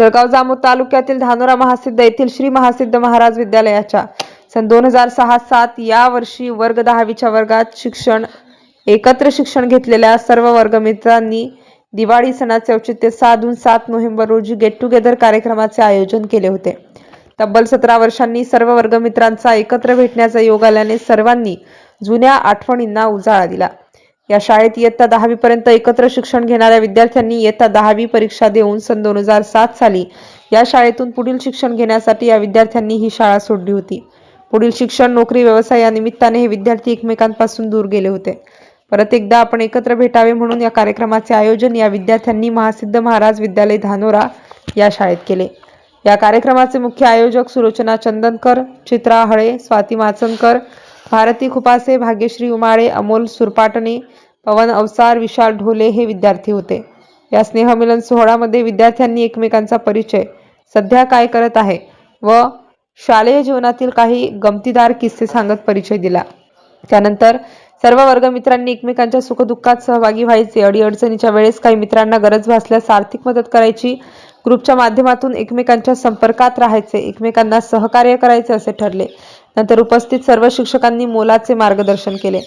जळगाव जामोद तालुक्यातील धानोरा महासिद्ध येथील श्री महासिद्ध महाराज विद्यालयाच्या सन दोन हजार सहा सात या वर्षी वर्ग दहावीच्या वर्गात शिक्षण एकत्र शिक्षण घेतलेल्या सर्व वर्गमित्रांनी दिवाळी सणाचे औचित्य साधून सात नोव्हेंबर रोजी गेट टुगेदर कार्यक्रमाचे आयोजन केले होते. तब्बल सतरा वर्षांनी सर्व वर्गमित्रांचा एकत्र भेटण्याचा योग आल्याने सर्वांनी जुन्या आठवणींना उजाळा दिला. या शाळेत इयत्ता दहावी पर्यंत एकत्र शिक्षण घेणाऱ्या विद्यार्थ्यांनी इयत्ता दहावी परीक्षा देऊन सन दोन हजार सात साली या शाळेतून पुढील शिक्षण घेण्यासाठी या विद्यार्थ्यांनी ही शाळा सोडली होती. पुढील शिक्षण नोकरी व्यवसाय या निमित्ताने हे विद्यार्थी एकमेकांपासून दूर गेले होते. परत एकदा आपण एकत्र भेटावे म्हणून या कार्यक्रमाचे आयोजन या विद्यार्थ्यांनी महासिद्ध महाराज विद्यालय धानोरा या शाळेत केले. या कार्यक्रमाचे मुख्य आयोजक सुलोचना चंदनकर चित्रा हळे स्वाती माचनकर भारती खुपासे भाग्यश्री उमाळे अमोल सुरपाटणे पवन अवसार विशाल ढोले हे विद्यार्थी होते. या स्नेहमिलन सोहळ्यामध्ये विद्यार्थ्यांनी एकमेकांचा परिचय सध्या काय करत आहे व शालेय जीवनातील काही गमतीदार किस्से सांगत परिचय दिला. त्यानंतर सर्व वर्गमित्रांनी एकमेकांच्या सुखदुःखात सहभागी व्हायचे. अडीअडचणीच्या वेळेस काही मित्रांना गरज भासल्यास आर्थिक मदत करायची ग्रुपच्या माध्यमातून एकमेकांच्या संपर्कात राहायचे एकमेकांना सहकार्य करायचे असे ठरले. नंतर उपस्थित सर्व शिक्षकांनी मोलाचे मार्गदर्शन केले.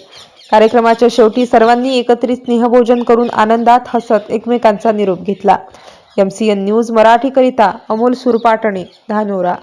कार्यक्रमाच्या शेवटी सर्वांनी एकत्रित स्नेहभोजन करून आनंदात हसत एकमेकांचा निरोप घेतला. एम सी एन न्यूज मराठीकरिता अमोल सुरपाटणे धानोरा.